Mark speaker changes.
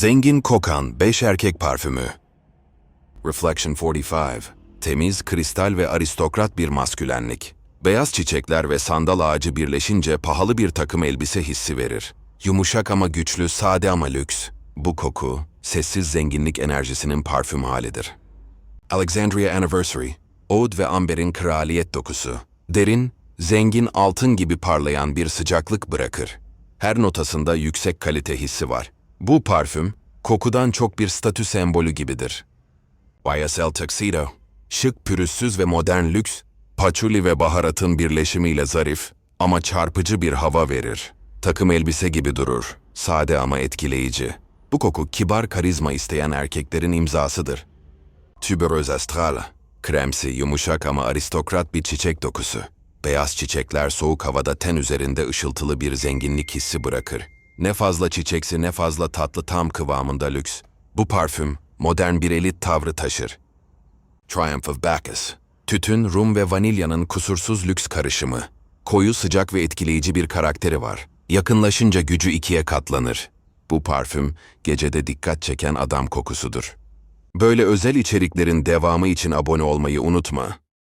Speaker 1: Zengin kokan 5 erkek parfümü. Reflection 45. Temiz, kristal ve aristokrat bir maskülenlik. Beyaz çiçekler ve sandal ağacı birleşince pahalı bir takım elbise hissi verir. Yumuşak ama güçlü, sade ama lüks. Bu koku, sessiz zenginlik enerjisinin parfüm halidir. Alexandria Anniversary, Oud ve Amber'in kraliyet dokusu. Derin, zengin altın gibi parlayan bir sıcaklık bırakır. Her notasında yüksek kalite hissi var. Bu parfüm, kokudan çok bir statü sembolü gibidir. YSL Tuxedo, şık, pürüzsüz ve modern lüks, paçuli ve baharatın birleşimiyle zarif ama çarpıcı bir hava verir. Takım elbise gibi durur, sade ama etkileyici. Bu koku kibar karizma isteyen erkeklerin imzasıdır. Tuberöz astral, kremsi, yumuşak ama aristokrat bir çiçek dokusu. Beyaz çiçekler soğuk havada ten üzerinde ışıltılı bir zenginlik hissi bırakır. Ne fazla çiçeksi ne fazla tatlı tam kıvamında lüks. Bu parfüm modern bir elit tavrı taşır. Triumph of Bacchus. Tütün, rum ve vanilyanın kusursuz lüks karışımı. Koyu, sıcak ve etkileyici bir karakteri var. Yakınlaşınca gücü ikiye katlanır. Bu parfüm, gecede dikkat çeken adam kokusudur. Böyle özel içeriklerin devamı için abone olmayı unutma.